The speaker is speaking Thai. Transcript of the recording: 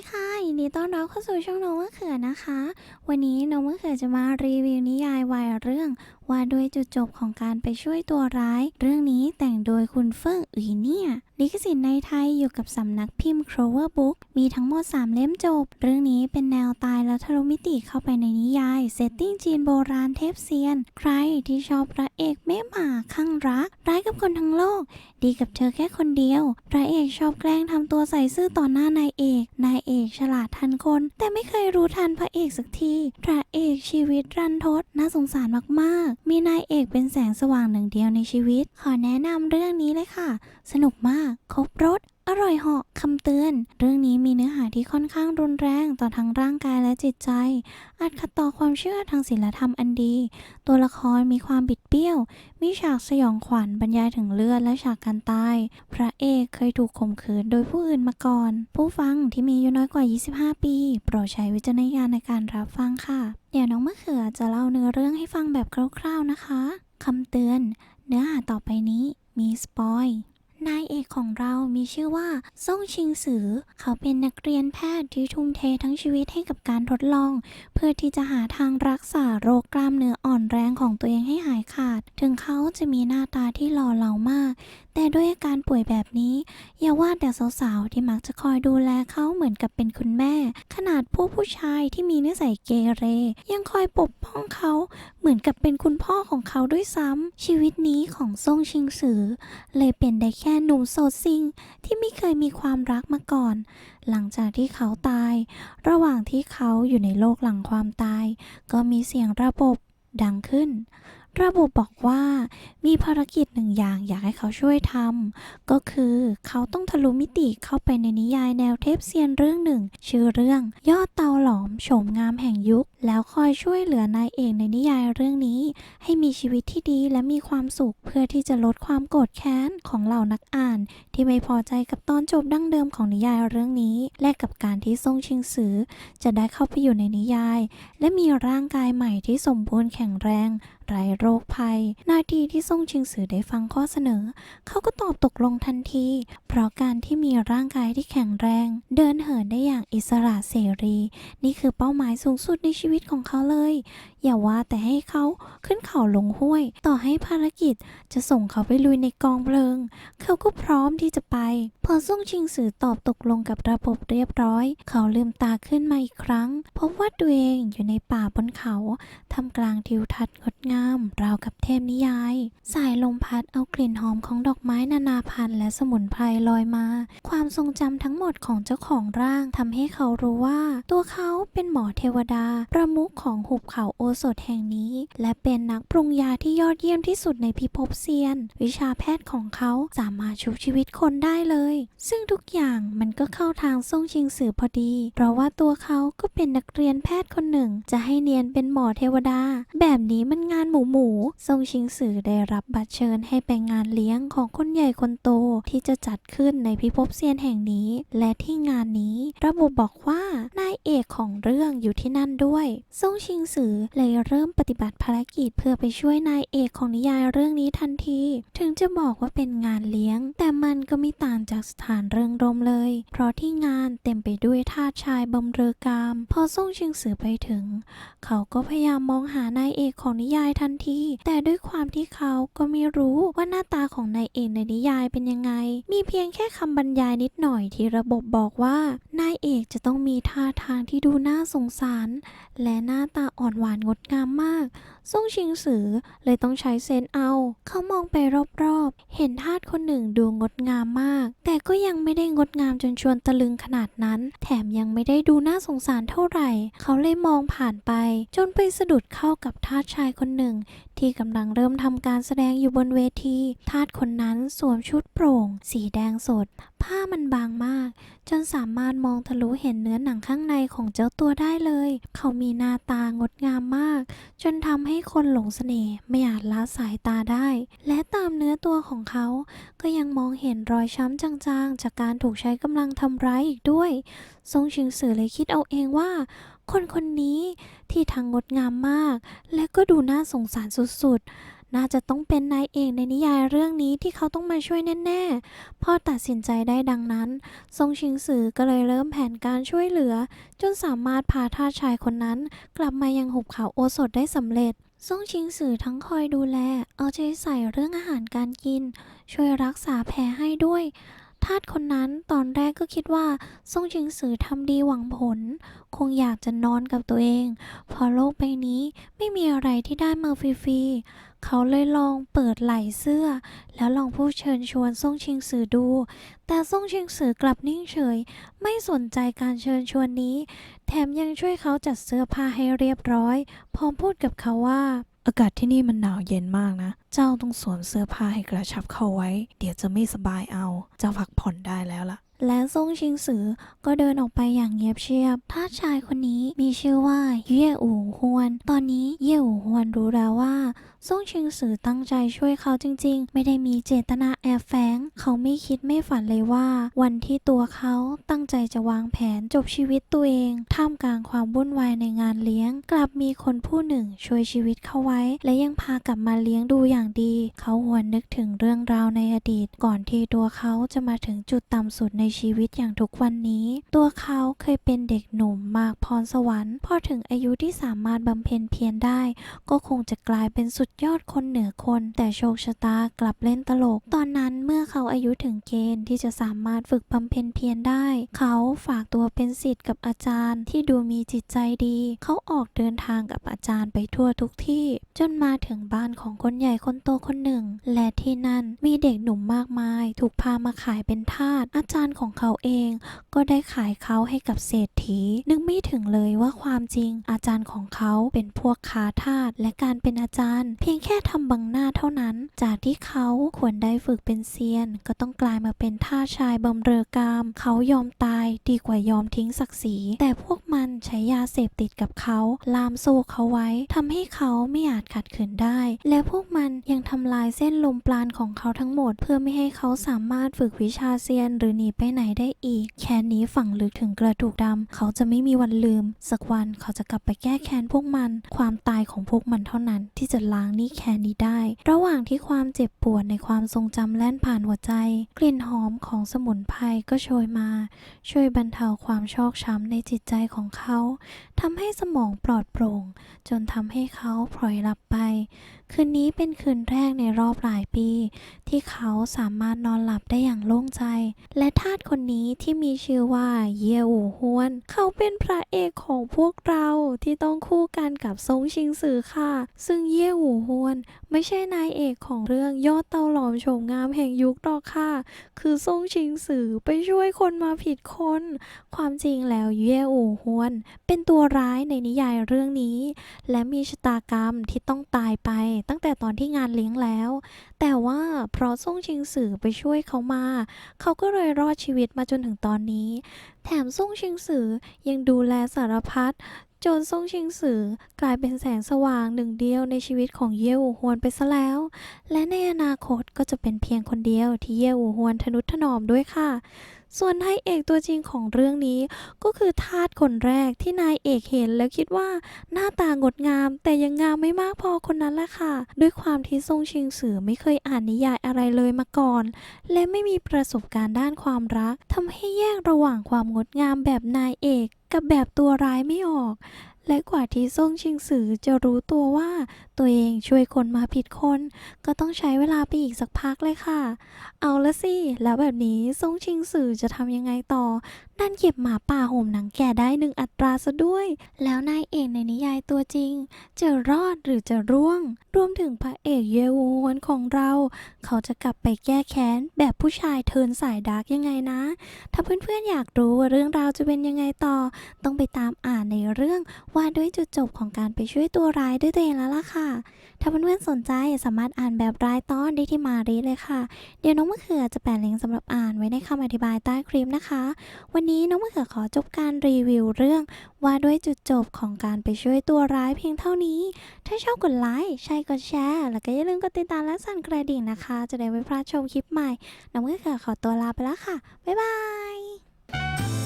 ดีค่ะยินดีต้อนรับเข้าสู่ช่องน้องมะเขือนะคะ วันนี้น้องมะเขือจะมารีวิวนิยายวายเรื่อง ว่าด้วยจุดจบของการไปช่วยตัวร้าย เรื่องนี้แต่งโดยคุณเฟิ่งอุยเนี่ยลิขสิทธิ์ในไทยอยู่กับสำนักพิมพ์ Clover Book มีทั้งหมด 3 เล่มจบ เรื่องนี้เป็นแนวตายและทะลุมิติเข้าไปในนิยาย เซตติ้งจีนโบราณเทพเซียน ใครที่ชอบพระเอกเมหมาข้างรัก ร้ายกับคนทั้งโลก ดีกับเธอแค่คนเดียว พระเอกชอบแกล้งทำตัวใส่ซื่อต่อหน้านายเอก นายเอกฉลาดทันคน แต่ไม่เคยรู้ทันพระเอกสักที พระเอกชีวิตรันทดน่าสงสารมากๆ มีนายเอกเป็นแสงสว่างหนึ่งเดียวในชีวิต ขอแนะนำเรื่องนี้เลยค่ะ สนุกมาก ครบรถ อร่อยเหาะคำเตือน เรื่องนี้มีเนื้อหาที่ค่อนข้างรุนแรงต่อทั้งร่างกายและจิตใจ อาจขัดต่อความเชื่อทางศีลธรรมอันดี ตัวละครมีความบิดเบี้ยว มีฉากสยองขวัญบรรยายถึงเลือดและฉากการตาย พระเอกเคยถูกข่มขืนโดยผู้อื่นมาก่อน ผู้ฟังที่มีอายุน้อยกว่า 25 ปี โปรดใช้วิจารณญาณในการรับฟังค่ะ เดี๋ยวน้องมะเขือจะเล่าเนื้อเรื่องให้ฟังแบบคร่าวๆนะคะคำเตือน เนื้อหาต่อไปนี้มีสปอย นายเอกของเรามีชื่อว่าซ่งชิงสือ เขาเป็นนักเรียนแพทย์ที่ทุ่มเททั้งชีวิตให้กับการทดลอง เพื่อที่จะหาทางรักษาโรคกล้ามเนื้ออ่อนแรงของตัวเองให้หายขาด ถึงเขาจะมีหน้าตาที่หล่อเหลามาก แต่ด้วยอาการป่วยแบบนี้ อย่าว่าแต่สาวๆที่มักจะคอยดูแลเขาเหมือนกับเป็นคุณแม่ ขนาดพวกผู้ชายที่มีนิสัยเกเร ยังคอยปกป้องเขาเหมือนกับเป็นคุณพ่อของเขาด้วยซ้ำชีวิตนี้ของซ่งชิงสือ เลยเป็นได้แค่หนุ่มโสดซิงที่ไม่เคยมีความรักมาก่อน หลังจากที่เขาตาย ระหว่างที่เขาอยู่ในโลกหลังความตาย ก็มีเสียงระบบดังขึ้น ระบบบอกว่ามีภารกิจหนึ่งอย่างอยากให้เขาช่วยทำก็คือเขาต้องทะลุมิติเข้าไปในนิยายแนวเทพเซียนเรื่องหนึ่ง ชื่อเรื่องยอดเตาหลอมโฉมงามแห่งยุค แล้วคอยช่วยเหลือนายเอกในนิยายเรื่องนี้ ให้มีชีวิตที่ดีและมีความสุข เพื่อที่จะลดความโกรธแค้นของเหล่านักอ่าน ที่ไม่พอใจกับตอนจบดั้งเดิมของนิยายเรื่องนี้ และกับการที่ซ่งชิงซือ จะได้เข้าไปอยู่ในนิยาย และมีร่างกายใหม่ที่สมบูรณ์แข็งแรงไร้โรคภัย นาทีที่ซ่งชิงซือได้ฟังข้อเสนอ เขาก็ตอบตกลงทันที เพราะการที่มีร่างกายที่แข็งแรง เดินเหินได้อย่างอิสระเสรี นี่คือเป้าหมายสูงสุดในชีวิตวิตของเขาเลย อย่าว่าแต่ให้เขาขึ้นเขาลงห้วย ต่อให้ภารกิจจะส่งเขาไปลุยในกองเพลิง เขาก็พร้อมที่จะไป พอซ่งชิงสือตอบตกลงกับระบบเรียบร้อย เขาลืมตาขึ้นมาอีกครั้ง พบว่าตัวเองอยู่ในป่าบนเขาทำกลางทิวทัศน์งดงาม ราวกับเทพนิยาย สายลมพัดเอากลิ่นหอมของดอกไม้นานาพันธุ์และสมุนไพรลอยมา ความทรงจำทั้งหมดของเจ้าของร่างทำให้เขารู้ว่า ตัวเขาเป็นหมอเทวดา ประมุขของหุบเขาโอสถแห่งนี้ และเป็นนักปรุงยาที่ยอดเยี่ยมที่สุดในพิภพเซียน วิชาแพทย์ของเขาสามารถชุบชีวิตคนได้เลย ซึ่งทุกอย่างมันก็เข้าทางซ่งชิงสือพอดี เพราะว่าตัวเขาก็เป็นนักเรียนแพทย์คนหนึ่ง จะให้เนียนเป็นหมอเทวดา แบบนี้มันงานหมูหมูซ่งชิงสือได้รับบัตรเชิญให้ไปงานเลี้ยงของคนใหญ่คนโตที่จะจัดขึ้นในพิภพเซียนแห่งนี้ และที่งานนี้ ระบบบอกว่านายเอกของเรื่องอยู่ที่นั่นด้วยซ่งชิงสือเลยเริ่มปฏิบัติภารกิจเพื่อไปช่วยนายเอกของนิยายเรื่องนี้ทันที ถึงจะบอกว่าเป็นงานเลี้ยง แต่มันก็ไม่ต่างจากสถานเริงรมเลย เพราะที่งานเต็มไปด้วยทาสชายบำเรอกาม พอซ่งชิงสือไปถึง เขาก็พยายามมองหานายเอกของนิยายทันที แต่ด้วยความที่เขาก็ไม่รู้ว่าหน้าตาของนายเอกในนิยายเป็นยังไง มีเพียงแค่คำบรรยายนิดหน่อยที่ระบบบอกว่านายเอกจะต้องมีท่าทางที่ดูน่าสงสาร และหน้าตาอ่อนหวานงดงามมากซ่งชิงสือเลยต้องใช้เซนเอา เขามองไปรอบๆ เห็นทาสคนหนึ่งดูงดงามมาก แต่ก็ยังไม่ได้งดงามจนชวนตะลึงขนาดนั้น แถมยังไม่ได้ดูน่าสงสารเท่าไหร่ เขาเลยมองผ่านไป จนไปสะดุดเข้ากับทาสชายคนหนึ่ง ที่กำลังเริ่มทำการแสดงอยู่บนเวที ทาสคนนั้นสวมชุดโปร่ง สีแดงสด ผ้ามันบางมาก จนสามารถมองทะลุเห็นเนื้อหนังข้างในของเจ้าตัวได้เลย เขามีหน้าตางดงามมากาก จนทำให้คนหลงเสน่ห์ไม่อาจละสายตาได้ และตามเนื้อตัวของเขา ก็ยังมองเห็นรอยช้ำจางๆ จากการถูกใช้กำลังทำร้ายอีกด้วยทรงชิงสือเลยคิดเอาเองว่า คนคนนี้ที่ทั้งงดงามมาก และก็ดูน่าสงสารสุดๆ น่าจะต้องเป็นนายเอกในนิยายเรื่องนี้ที่เขาต้องมาช่วยแน่ๆ พ่อตัดสินใจได้ดังนั้น ทรงชิงสือก็เลยเริ่มแผนการช่วยเหลือ จนสามารถพาทาสชายคนนั้น กลับมายังหุบเขาโอสถได้สำเร็จทรงชิงสือทั้งคอยดูแล เอาใจใส่เรื่องอาหารการกิน ช่วยรักษาแผลให้ด้วยาสคนนั้นตอนแรกก็คิดว่าทรงชิงซือทำดีหวังผล คงอยากจะนอนกับตัวเองเพอโลกใบนี้ไม่มีอะไรที่ได้มาฟรีๆ เขาเลยลองเปิดไหล่เสื้อ แล้วลองพูดเชิญชวนซ่งชิงซือดู แต่ซ่งชิงซือกลับนิ่งเฉย ไม่สนใจการเชิญชวนนี้ แถมยังช่วยเขาจัดเสื้อผ้าให้เรียบร้อย พร้อมพูดกับเขาว่า อากาศที่นี่มันหนาวเย็นมากนะ เจ้าต้องสวมเสื้อผ้าให้กระชับเข้าไว้ เดี๋ยวจะไม่สบายเอา เจ้าพักผ่อนได้แล้วล่ะ และซ่งชิงซือก็เดินออกไปอย่างเงียบเชียบทาสชายคนนี้มีชื่อว่าเย่อู่ฮวน ตอนนี้เย่อู่ฮวนรู้แล้วว่า ซ่งชิงซือตั้งใจช่วยเขาจริง ๆ ไม่ได้มีเจตนาแอบแฝง เขาไม่คิดไม่ฝันเลยว่า วันที่ตัวเขาตั้งใจจะวางแผนจบชีวิตตัวเอง ท่ามกลางความวุ่นวายในงานเลี้ยง กลับมีคนผู้หนึ่งช่วยชีวิตเขาไว้ และยังพากลับมาเลี้ยงดูอย่างดี เขาหวนนึกถึงเรื่องราวในอดีต ก่อนที่ตัวเขาจะมาถึงจุดต่ำสุดในชีวิตอย่างทุกวันนี้ ตัวเขาเคยเป็นเด็กหนุ่มมากพรสวรรค์ พอถึงอายุที่สามารถบำเพ็ญเพียรได้ ก็คงจะกลายเป็นสุดยอดคนเหนือคน แต่โชคชะตากลับเล่นตลก ตอนนั้นเมื่อเขาอายุถึงเกณฑ์ที่จะสามารถฝึกบำเพ็ญเพียรได้ เขาฝากตัวเป็นศิษย์กับอาจารย์ที่ดูมีจิตใจดี เขาออกเดินทางกับอาจารย์ไปทั่วทุกที่ จนมาถึงบ้านของคนใหญ่คนโตคนหนึ่ง และที่นั่นมีเด็กหนุ่มมากมาย ถูกพามาขายเป็นทาสอาจารย์ของเขาเอง ก็ได้ขายเขาให้กับเศรษฐี นึกไม่ถึงเลยว่าความจริงอาจารย์ของเขาเป็นพวกค้าทาสและการเป็นอาจารย์เพียงแค่ทำบังหน้าเท่านั้น จากที่เขาควรได้ฝึกเป็นเซียน ก็ต้องกลายมาเป็นท่าชายบำเรอกาม เขายอมตายดีกว่ายอมทิ้งศักดิ์ศรี แต่พวกมันใช้ยาเสพติดกับเขา ลามโซ่เขาไว้ทำให้เขาไม่อาจขัดขืนได้ และพวกมันยังทำลายเส้นลมปราณของเขาทั้งหมด เพื่อไม่ให้เขาสามารถฝึกวิชาเซียน หรือหนีไปไหนได้อีก แค้นนี้ฝังลึกถึงกระดูกดำเขาจะไม่มีวันลืม สักวันเขาจะกลับไปแก้แค้นพวกมัน ความตายของพวกมันเท่านั้นที่จะล้างหนี้แค้นนี้ได้ ระหว่างที่ความเจ็บปวดในความทรงจำแล่นผ่านหัวใจ กลิ่นหอมของสมุนไพรก็โชยมา ช่วยบรรเทาความชอกช้ำในจิตใจของเขาทำให้สมองปลอดโปร่ง จนทำให้เขาพลอยหลับไป คืนนี้เป็นคืนแรกในรอบหลายปี ที่เขาสามารถนอนหลับได้อย่างโล่งใจ และทาสคนนี้ที่มีชื่อว่าเยอูฮวน เขาเป็นพระเอกของพวกเราที่ต้องคู่กันกับซงชิงซือค่ะ ซึ่งเยอูฮวน ไม่ใช่นายเอกของเรื่องยอดเตาหลอมโฉมงามแห่งยุคหรอกค่ะ คือซงชิงซือไปช่วยคนมาผิดคน ความจริงแล้วเยอูฮวน เป็นตัวร้ายในนิยายเรื่องนี้ และมีชะตากรรมที่ต้องตายไปตั้งแต่ตอนที่งานเลี้ยงแล้ว แต่ว่าเพราะซ่งชิงสือไปช่วยเขามา เขาก็เลยรอดชีวิตมาจนถึงตอนนี้ แถมซ่งชิงสือยังดูแลสารพัดจนซ่งชิงสือกลายเป็นแสงสว่างหนึ่งเดียวในชีวิตของเย่อูฮวนไปซะแล้ว และในอนาคตก็จะเป็นเพียงคนเดียวที่เย่อูฮวนทนุถนอมด้วยค่ะ ส่วนนายเอกตัวจริงของเรื่องนี้ ก็คือทาสคนแรกที่นายเอกเห็นแล้วคิดว่าหน้าตางดงาม แต่ยังงามไม่มากพอคนนั้นแหละค่ะ ด้วยความที่ทรงชิงสือไม่เคยอ่านนิยายอะไรเลยมาก่อน และไม่มีประสบการณ์ด้านความรักทำให้แยกระหว่างความงดงามแบบนายเอกกับแบบตัวร้ายไม่ออก และกว่าที่ซ่งชิงสือจะรู้ตัวว่าตัวเองช่วยคนมาผิดคน ก็ต้องใช้เวลาไปอีกสักพักเลยค่ะ เอาละสิ แล้วแบบนี้ซ่งชิงสือจะทำยังไงต่อ ดันเก็บหมาป่าห่มหนังแก่ได้หนึ่งอัตราซะด้วย แล้วนายเอกในนิยายตัวจริง จะรอดหรือจะร่วง รวมถึงพระเอกเยวูฮวนของเรา เขาจะกลับไปแก้แค้นแบบผู้ชายเทินสายดาร์กยังไงนะ ถ้าเพื่อนๆอยากรู้ว่าเรื่องราวจะเป็นยังไงต่อ ต้องไปตามอ่านในเรื่องว่าด้วยจุดจบของการไปช่วยตัวร้ายด้วยตัวเองแล้วล่ะค่ะถ้าเพื่อนๆสนใจสามารถอ่านแบบรายตอนได้ที่มารีเลยค่ะ เดี๋ยวน้องมะเขือจะแปะลิงก์สำหรับอ่านไว้ในคำอธิบายใต้คลิปนะคะ วันนี้น้องมะเขือขอจบการรีวิวเรื่องว่าด้วยจุดจบของการไปช่วยตัวร้ายเพียงเท่านี้ ถ้าชอบกดไลค์ใช่กดแชร์แล้วก็อย่าลืมกดติดตามและสั่นกระดิ่งนะคะ จะได้ไม่พลาดชมคลิปใหม่ น้องมะเขือขอตัวลาไปแล้วค่ะบ๊ายบาย